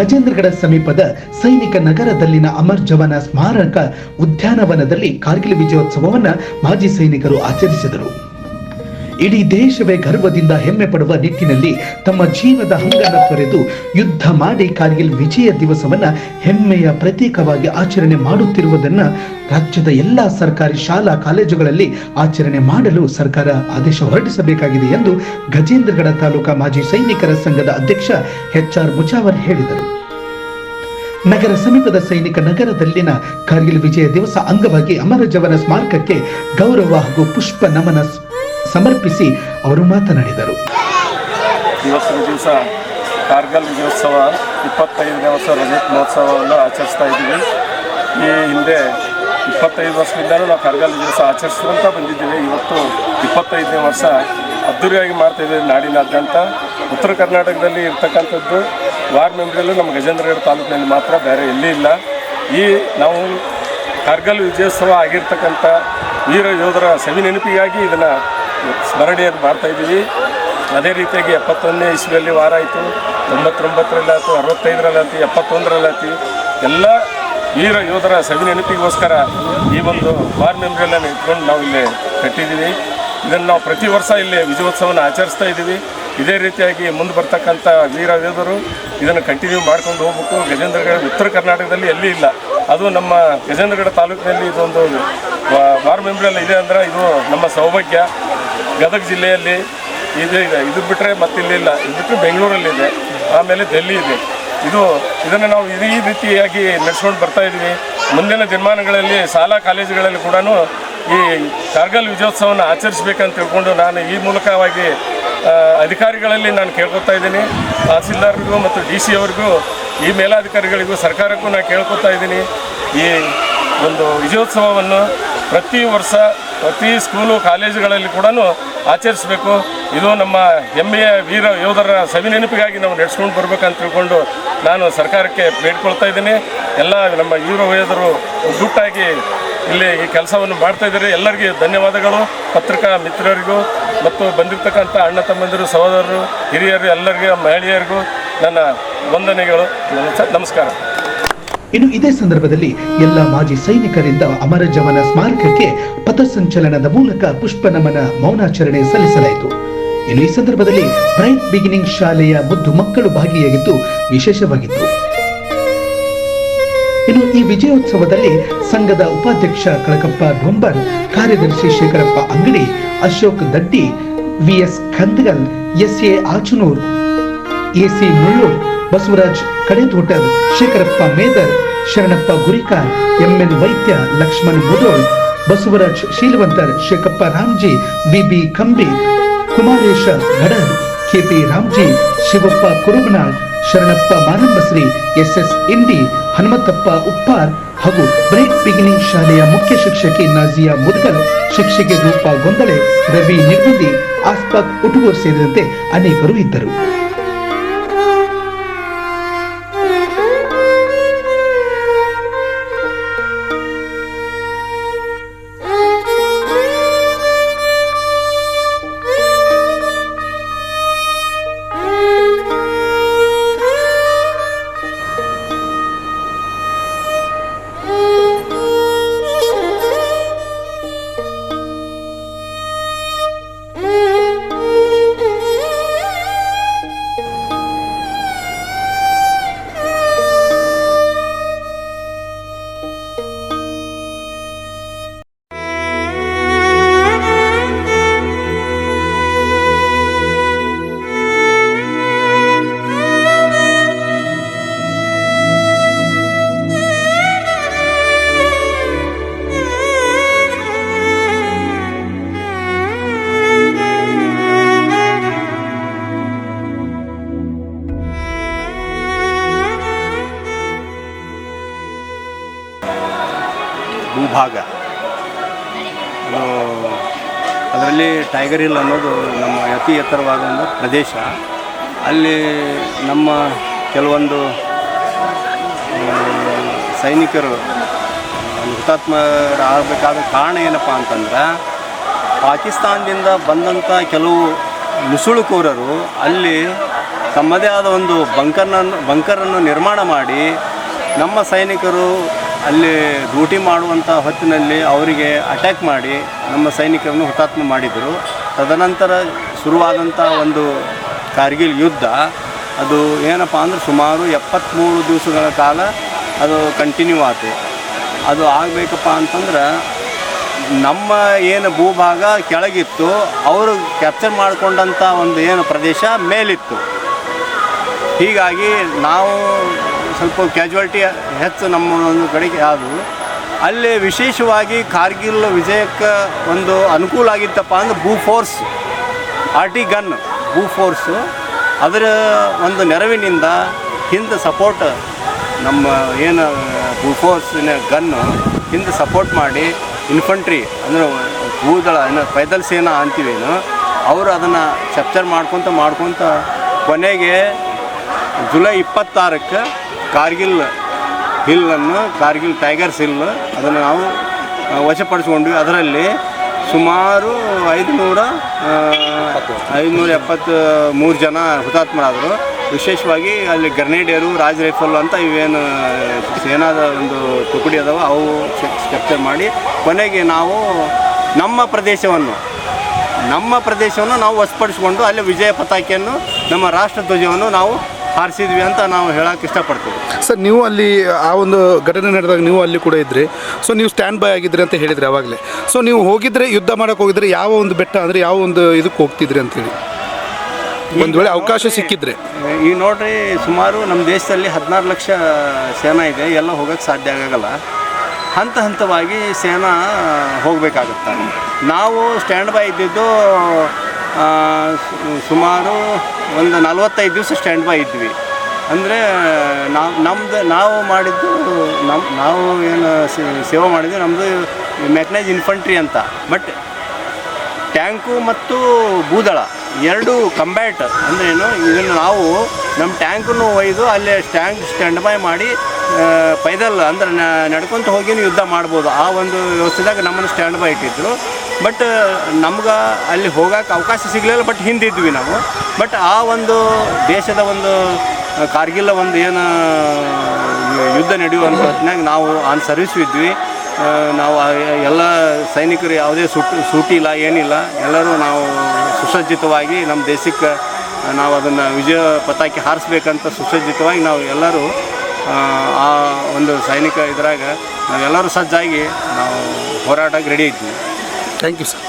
ಗಜೇಂದ್ರಗಡ ಸಮೀಪದ ಸೈನಿಕ ನಗರದಲ್ಲಿನ ಅಮರ್ ಜವಾನ ಸ್ಮಾರಕ ಉದ್ಯಾನವನದಲ್ಲಿ ಕಾರ್ಗಿಲ್ ವಿಜಯೋತ್ಸವವನ್ನು ಮಾಜಿ ಸೈನಿಕರು ಆಚರಿಸಿದರು. ಇಡೀ ದೇಶವೇ ಗರ್ವದಿಂದ ಹೆಮ್ಮೆ ಪಡುವ ನಿಟ್ಟಿನಲ್ಲಿ ತಮ್ಮ ಜೀವದ ಹಂಗನ್ನು ತೊರೆದು ಯುದ್ಧ ಮಾಡಿ ಕಾರ್ಗಿಲ್ ವಿಜಯ ದಿವಸವನ್ನ ಹೆಮ್ಮೆಯ ಪ್ರತೀಕವಾಗಿ ಆಚರಣೆ ಮಾಡುತ್ತಿರುವುದನ್ನ ರಾಜ್ಯದ ಎಲ್ಲಾ ಸರ್ಕಾರಿ ಶಾಲಾ ಕಾಲೇಜುಗಳಲ್ಲಿ ಆಚರಣೆ ಮಾಡಲು ಸರ್ಕಾರ ಆದೇಶ ಹೊರಡಿಸಬೇಕಾಗಿದೆ ಎಂದು ಗಜೇಂದ್ರಗಡ ತಾಲೂಕಾ ಮಾಜಿ ಸೈನಿಕರ ಸಂಘದ ಅಧ್ಯಕ್ಷ ಎಚ್ ಆರ್ ಮುಚಾವರ್ ಹೇಳಿದರು. ನಗರ ಸಮೀಪದ ಸೈನಿಕ ನಗರದಲ್ಲಿನ ಕಾರ್ಗಿಲ್ ವಿಜಯ ದಿವಸ ಅಂಗವಾಗಿ ಅಮರ ಜವನ ಸ್ಮಾರಕಕ್ಕೆ ಗೌರವ ಹಾಗೂ ಪುಷ್ಪ ನಮನ ಸಮರ್ಪಿಸಿ ಅವರು ಮಾತನಾಡಿದರು. ಇವತ್ತಿನ ದಿವಸ, ಕಾರ್ಗಲ್ ವಿಜಯೋತ್ಸವ ಇಪ್ಪತ್ತೈದನೇ ವರ್ಷ ರಜತ್ ಮಹೋತ್ಸವವನ್ನು ಆಚರಿಸ್ತಾ ಇದ್ದೀವಿ. ಈ ಹಿಂದೆ ಇಪ್ಪತ್ತೈದು ವರ್ಷದಿಂದಲೂ ನಾವು ಕಾರ್ಗಲ್ ವಿಜಯೋತ್ಸವ ಆಚರಿಸುವಂತ ಬಂದಿದ್ದೀವಿ. ಇವತ್ತು ಇಪ್ಪತ್ತೈದನೇ ವರ್ಷ ಅದ್ದೂರಿಯಾಗಿ ಮಾಡ್ತಾ ಇದ್ದೀವಿ ನಾಡಿನಾದ್ಯಂತ. ಉತ್ತರ ಕರ್ನಾಟಕದಲ್ಲಿ ಇರ್ತಕ್ಕಂಥದ್ದು ವಾರ್ ಮೆಂಬರಲ್ಲೂ ನಮ್ಮ ಗಜೇಂದ್ರಗಡ ತಾಲೂಕಿನಲ್ಲಿ ಮಾತ್ರ ಬೇರೆ ಎಲ್ಲಿ ಇಲ್ಲ. ಈ ನಾವು ಕಾರ್ಗಲ್ ವಿಜಯೋತ್ಸವ ಆಗಿರ್ತಕ್ಕಂಥ ವೀರ ಯೋಧರ ಸವಿ ನೆನಪಿಗಾಗಿ ಇದನ್ನು ಸ್ಮರಣೆಯನ್ನು ಮಾಡ್ತಾ ಇದ್ದೀವಿ. ಅದೇ ರೀತಿಯಾಗಿ ಎಪ್ಪತ್ತೊಂದನೇ ಇಸ್ವಿಯಲ್ಲಿ ವಾರ ಆಯಿತು. ತೊಂಬತ್ತೊಂಬತ್ತರಲ್ಲಿ ಆಯಿತು, ಅರವತ್ತೈದರಲ್ಲಿ ಆಯ್ತು, ಎಪ್ಪತ್ತೊಂದರಲ್ಲಿ ಆಯ್ತು. ಎಲ್ಲ ವೀರ ಯೋಧರ ಸವಿ ನೆನಪಿಗೋಸ್ಕರ ಈ ಒಂದು ವಾರ್ ಮೆಮರಿಯಲ್ಲನ್ನು ಇಟ್ಕೊಂಡು ನಾವು ಇಲ್ಲಿ ಕಟ್ಟಿದ್ದೀವಿ. ಇದನ್ನು ನಾವು ಪ್ರತಿ ವರ್ಷ ಇಲ್ಲಿ ವಿಜಯೋತ್ಸವನ ಆಚರಿಸ್ತಾ ಇದ್ದೀವಿ. ಇದೇ ರೀತಿಯಾಗಿ ಮುಂದೆ ಬರ್ತಕ್ಕಂಥ ವೀರ ಯೋಧರು ಇದನ್ನು ಕಂಟಿನ್ಯೂ ಮಾಡ್ಕೊಂಡು ಹೋಗ್ಬೇಕು. ಗಜೇಂದ್ರಗಡ ಉತ್ತರ ಕರ್ನಾಟಕದಲ್ಲಿ ಎಲ್ಲಿ ಇಲ್ಲ. ಅದು ನಮ್ಮ ಗಜೇಂದ್ರಗಡ ತಾಲೂಕಿನಲ್ಲಿ ಇದೊಂದು ವಾರ್ ಮೆಮೊರಿಯಲ್ ಇದೆ ಅಂದರೆ ಇದು ನಮ್ಮ ಸೌಭಾಗ್ಯ. ಗದಗ ಜಿಲ್ಲೆಯಲ್ಲಿ ಇದು ಇದೆ. ಇದು ಬಿಟ್ಟರೆ ಮತ್ತಿಲ್ಲಿಲ್ಲ. ಇದು ಬಿಟ್ಟರೆ ಬೆಂಗಳೂರಲ್ಲಿದೆ. ಆಮೇಲೆ ಡೆಲ್ಲಿ ಇದೆ. ಇದು, ಇದನ್ನು ನಾವು ಈ ರೀತಿಯಾಗಿ ನಡೆಸ್ಕೊಂಡು ಬರ್ತಾ ಇದ್ದೀವಿ. ಮುಂದಿನ ದಿನಮಾನಗಳಲ್ಲಿ ಶಾಲಾ ಕಾಲೇಜುಗಳಲ್ಲಿ ಕೂಡ ಈ ಕಾರ್ಗಲ್ ವಿಜಯೋತ್ಸವವನ್ನು ಆಚರಿಸಬೇಕಂತ ತಿಳ್ಕೊಂಡು ನಾನು ಈ ಮೂಲಕವಾಗಿ ಅಧಿಕಾರಿಗಳಲ್ಲಿ ನಾನು ಕೇಳ್ಕೊತಾ ಇದ್ದೀನಿ. ತಹಸೀಲ್ದಾರ್ಗೂ ಮತ್ತು ಡಿ ಸಿ ಅವ್ರಿಗೂ, ಈ ಮೇಲಾಧಿಕಾರಿಗಳಿಗೂ, ಸರ್ಕಾರಕ್ಕೂ ನಾನು ಕೇಳ್ಕೊತಾ ಇದ್ದೀನಿ. ಈ ಒಂದು ವಿಜಯೋತ್ಸವವನ್ನು ಪ್ರತಿ ವರ್ಷ ಪ್ರತಿ ಸ್ಕೂಲು, ಕಾಲೇಜುಗಳಲ್ಲಿ ಕೂಡ ಆಚರಿಸಬೇಕು. ಇದು ನಮ್ಮ ಹೆಮ್ಮೆಯ ವೀರ ಯೋಧರ ಸವಿನೆನಪಿಗಾಗಿ ನಾವು ನಡೆಸ್ಕೊಂಡು ಬರ್ಬೇಕಂತ ತಿಳ್ಕೊಂಡು ನಾನು ಸರ್ಕಾರಕ್ಕೆ ಬೇಡ್ಕೊಳ್ತಾ ಇದ್ದೀನಿ. ಎಲ್ಲ ನಮ್ಮ ವೀರ ಯೋಧರು ಒಗ್ಗಟ್ಟಾಗಿ ಇಲ್ಲಿ ಈ ಕೆಲಸವನ್ನು ಮಾಡ್ತಾ ಇದ್ದಾರೆ. ಎಲ್ಲರಿಗೂ ಧನ್ಯವಾದಗಳು. ಪತ್ರಿಕಾ ಮಿತ್ರರಿಗೂ ಮತ್ತು ಬಂದಿರತಕ್ಕಂಥ ಅಣ್ಣ ತಮ್ಮಂದಿರು, ಸಹೋದರರು, ಹಿರಿಯರು, ಎಲ್ಲರಿಗೂ, ಮಹಿಳೆಯರಿಗೂ ನನ್ನ ವಂದನೆಗಳು. ನಮಸ್ಕಾರ. ಇನ್ನು ಇದೇ ಸಂದರ್ಭದಲ್ಲಿ ಎಲ್ಲ ಮಾಜಿ ಸೈನಿಕರಿಂದ ಅಮರ ಜವನ ಸ್ಮಾರಕಕ್ಕೆ ಪಥಸಂಚಲನದ ಮೂಲಕ ಪುಷ್ಪ ನಮನ ಮೌನಾಚರಣೆ ಸಲ್ಲಿಸಲಾಯಿತು. ಇನ್ನು ಈ ಸಂದರ್ಭದಲ್ಲಿ ಬ್ರೈಟ್ ಬಿಗಿನಿಂಗ್ ಶಾಲೆಯ ಮುದ್ದು ಮಕ್ಕಳು ಭಾಗಿಯಾಗಿದ್ದು ವಿಶೇಷವಾಗಿತ್ತು. ಇನ್ನು ಈ ವಿಜಯೋತ್ಸವದಲ್ಲಿ ಸಂಘದ ಉಪಾಧ್ಯಕ್ಷ ಕಳಕಪ್ಪ ಡೊಂಬರ್ ಕಾರ್ಯದರ್ಶಿ Shekharappa Angadi, Ashok Daddi VS Khandagal, S A Achanur AC Mullur Basavaraj Kadetotar Shekharappa Medar, Sharanappa Gurikar, MN Vaidya Lakshman Mudhol, Basavaraj Sheelavantar, Shekhappa Ramji, BB Kambi, Kumaresha Gadar KP Ramji, Shivappa Kurubanal, Sharanappa ಮಾನಂಬಶ್ರೀ S S Indi, Hanumanthappa Uppar ಹಾಗೂ break beginning ಶಾಲೆಯ ಮುಖ್ಯ ಶಿಕ್ಷಕಿ ನಾಜಿಯಾ ಮುದ್ಗಲ್, ಶಿಕ್ಷಕಿ ರೂಪಾ ಗೊಂದಲೆ, ರವಿ ನಿರ್ಗುಂದಿ ಆಸ್ಪಾಕ್ ಉಟುಗೂರ್ ಸೇರಿದಂತೆ ಅನೇಕರು ಇದ್ದರು. ಭೂಭಾಗ. ಅದು ಅದರಲ್ಲಿ ಟೈಗರ್ ಹಿಲ್ ಅನ್ನೋದು ನಮ್ಮ ಅತಿ ಎತ್ತರವಾದ ಒಂದು ಪ್ರದೇಶ. ಅಲ್ಲಿ ನಮ್ಮ ಕೆಲವೊಂದು ಸೈನಿಕರು ಹುತಾತ್ಮರಾಗಬೇಕಾದ ಕಾರಣ ಏನಪ್ಪ ಅಂತಂದ್ರೆ, ಪಾಕಿಸ್ತಾನದಿಂದ ಬಂದಂಥ ಕೆಲವು ನುಸುಳುಕೋರರು ಅಲ್ಲಿ ತಮ್ಮದೇ ಆದ ಒಂದು ಬಂಕರ್ನನ್ನು ಬಂಕರನ್ನು ನಿರ್ಮಾಣ ಮಾಡಿ ನಮ್ಮ ಸೈನಿಕರು ಅಲ್ಲಿ ಡ್ಯೂಟಿ ಮಾಡುವಂಥ ಹೊತ್ತಿನಲ್ಲಿ ಅವರಿಗೆ ಅಟ್ಯಾಕ್ ಮಾಡಿ ನಮ್ಮ ಸೈನಿಕರನ್ನು ಹುತಾತ್ಮ ಮಾಡಿದರು. ತದನಂತರ ಶುರುವಾದಂಥ ಒಂದು ಕಾರ್ಗಿಲ್ ಯುದ್ಧ, ಅದು ಏನಪ್ಪ ಅಂದ್ರೆ ಸುಮಾರು ಎಪ್ಪತ್ತ್ಮೂರು ದಿವಸಗಳ ಕಾಲ ಅದು ಕಂಟಿನ್ಯೂ ಆಯ್ತು ಅದು ಆಗಬೇಕಪ್ಪ ಅಂತಂದ್ರೆ ನಮ್ಮ ಏನು ಭೂಭಾಗ ಕೆಳಗಿತ್ತು, ಅವರು ಕ್ಯಾಪ್ಚರ್ ಮಾಡಿಕೊಂಡಂಥ ಒಂದು ಏನು ಪ್ರದೇಶ ಮೇಲಿತ್ತು. ಹೀಗಾಗಿ ನಾವು ಸ್ವಲ್ಪ ಕ್ಯಾಜುವಾಲಿಟಿ ಹೆಚ್ಚು ನಮ್ಮ ಒಂದು ಕಡೆಗೆ ಆದವು ಅಲ್ಲಿ ವಿಶೇಷವಾಗಿ ಕಾರ್ಗಿಲ್ ವಿಜಯಕ್ಕೆ ಒಂದು ಅನುಕೂಲ ಆಗಿತ್ತಪ್ಪ ಅಂದ್ರೆ ಭೂ ಫೋರ್ಸ್ ಆರ್ ಟಿ ಗನ್ ಭೂ ಫೋರ್ಸು ಅದರ ಒಂದು ನೆರವಿನಿಂದ ಹಿಂದೆ ಸಪೋರ್ಟ್ ನಮ್ಮ ಏನು, ಭೂ ಫೋರ್ಸಿನ ಗನ್ನು ಹಿಂದೆ ಸಪೋರ್ಟ್ ಮಾಡಿ ಇನ್ಫಂಟ್ರಿ ಅಂದರೆ ಭೂದಳ ಏನು ಪೈದಲ್ ಸೇನಾ ಅಂತೀವೇನು, ಅವರು ಅದನ್ನು ಚಪ್ಚರ್ ಮಾಡ್ಕೊತ ಮಾಡ್ಕೊತ ಕೊನೆಗೆ ಜುಲೈ ಇಪ್ಪತ್ತಾರಕ್ಕೆ ಕಾರ್ಗಿಲ್ ಹಿಲ್ಲನ್ನು, ಕಾರ್ಗಿಲ್ ಟೈಗರ್ಸ್ ಹಿಲ್ ಅದನ್ನು ನಾವು ವಶಪಡಿಸ್ಕೊಂಡ್ವಿ ಅದರಲ್ಲಿ ಸುಮಾರು ಐದುನೂರ ಐದುನೂರ ಎಪ್ಪತ್ತು ಮೂರು ಜನ ಹುತಾತ್ಮರಾದರು. ವಿಶೇಷವಾಗಿ ಅಲ್ಲಿ ಗ್ರನೇಡಿಯರು, ರಾಜ್ ರೈಫಲ್ ಅಂತ ಇವೇನು ಸೇನಾದ ಒಂದು ತುಕಡಿ ಅದಾವ ಅವು ಕ್ಯಾಪ್ಚರ್ ಮಾಡಿ ಕೊನೆಗೆ ನಾವು ನಮ್ಮ ಪ್ರದೇಶವನ್ನು ನಮ್ಮ ಪ್ರದೇಶವನ್ನು ನಾವು ವಶಪಡಿಸಿಕೊಂಡು ಅಲ್ಲಿ ವಿಜಯ ಪತಾಕೆಯನ್ನು, ನಮ್ಮ ರಾಷ್ಟ್ರ ಧ್ವಜವನ್ನು ನಾವು ಹಾರಿಸಿದ್ವಿ ಅಂತ ನಾವು ಹೇಳಕ್ಕೆ ಇಷ್ಟಪಡ್ತೀವಿ. ಸರ್ ನೀವು ಅಲ್ಲಿ ಆ ಒಂದು ಘಟನೆ ನಡೆದಾಗ ನೀವು ಅಲ್ಲಿ ಕೂಡ ಇದ್ರಿ. ಸೊ ನೀವು ಸ್ಟ್ಯಾಂಡ್ ಬೈ ಆಗಿದ್ರಿ ಅಂತ ಹೇಳಿದ್ರಿ ಅವಾಗಲೇ. ಸೊ ನೀವು ಹೋಗಿದ್ರೆ ಯುದ್ಧ ಮಾಡೋಕೆ ಹೋಗಿದ್ರೆ ಯಾವ ಒಂದು ಬೆಟ್ಟ ಅಂದರೆ ಯಾವ ಒಂದು ಇದಕ್ಕೆ ಹೋಗ್ತಿದ್ರಿ ಅಂತೇಳಿ. ಒಂದು ವೇಳೆ ಅವಕಾಶ ಸಿಕ್ಕಿದ್ರೆ. ಈ ನೋಡ್ರಿ ಸುಮಾರು ನಮ್ಮ ದೇಶದಲ್ಲಿ ಹದಿನಾರು ಲಕ್ಷ ಸೇನಾ ಇದೆ. ಎಲ್ಲ ಹೋಗೋಕ್ಕೆ ಸಾಧ್ಯ ಆಗೋಲ್ಲ. ಹಂತ ಹಂತವಾಗಿ ಸೇನಾ ಹೋಗಬೇಕಾಗುತ್ತೆ. ನಾವು ಸ್ಟ್ಯಾಂಡ್ ಬೈ ಇದ್ದಿದ್ದು ಸುಮಾರು ಒಂದು ನಲವತ್ತೈದು ದಿವಸ ಸ್ಟ್ಯಾಂಡ್ ಬೈ ಇದ್ವಿ. ಅಂದರೆ ನಾವು ನಮ್ಮದು ನಾವು ಮಾಡಿದ್ದು ನಮ್ಮ ನಾವು ಏನು ಸೇವೆ ಮಾಡಿದ್ವಿ ನಮ್ಮದು ಮೆಕ್ನೈಸ್ ಇನ್ಫಂಟ್ರಿ ಅಂತ. ಬಟ್ ಟ್ಯಾಂಕು ಮತ್ತು ಬೂದಳ ಎರಡು ಕಂಬ್ಯಾಟ್ ಅಂದ್ರೇನು ಇದನ್ನು ನಾವು ನಮ್ಮ ಟ್ಯಾಂಕನ್ನು ಒಯ್ದು ಅಲ್ಲೇ ಟ್ಯಾಂಕ್ ಸ್ಟ್ಯಾಂಡ್ ಬೈ ಮಾಡಿ ಪೈದಲ್ ಅಂದ್ರೆ ನಡ್ಕೊತ ಹೋಗಿನೂ ಯುದ್ಧ ಮಾಡ್ಬೋದು. ಆ ಒಂದು ವ್ಯವಸ್ಥೆದಾಗ ನಮ್ಮನ್ನು ಸ್ಟ್ಯಾಂಡ್ ಬೈ ಇಟ್ಟಿದ್ರು. ಬಟ್ ನಮ್ಗೆ ಅಲ್ಲಿ ಹೋಗಕ್ಕೆ ಅವಕಾಶ ಸಿಗಲಿಲ್ಲ ಬಟ್ ಹಿಂದಿದ್ವಿ ನಾವು. ಬಟ್ ಆ ಒಂದು ದೇಶದ ಒಂದು ಕಾರ್ಗಿಲ್ಲ ಕಾರ್ಗಿಲ್ ಒಂದು ಏನು ಯುದ್ಧ ನಡೆಯುವಂಥ ಹೊತ್ತಿನಾಗ ನಾವು ಆನ್ ಸರ್ವಿಸ್ ಇದ್ವಿ. ನಾವು ಎಲ್ಲ ಸೈನಿಕರು ಯಾವುದೇ ಸೂಟಿ ಇಲ್ಲ, ಏನಿಲ್ಲ. ಎಲ್ಲರೂ ನಾವು ಸುಸಜ್ಜಿತವಾಗಿ ನಮ್ಮ ದೇಶಕ್ಕೆ ನಾವು ಅದನ್ನು ವಿಜಯ ಪತಾಕಿ ಹಾರಿಸ್ಬೇಕಂತ ಸುಸಜ್ಜಿತವಾಗಿ ನಾವು ಎಲ್ಲರೂ, ಆ ಒಂದು ಸೈನಿಕ ಇದ್ರಾಗ ನಾವೆಲ್ಲರೂ ಸಜ್ಜಾಗಿ ನಾವು ಹೋರಾಟಕ್ಕೆ ರೆಡಿ ಇದ್ವಿ. Thank you sir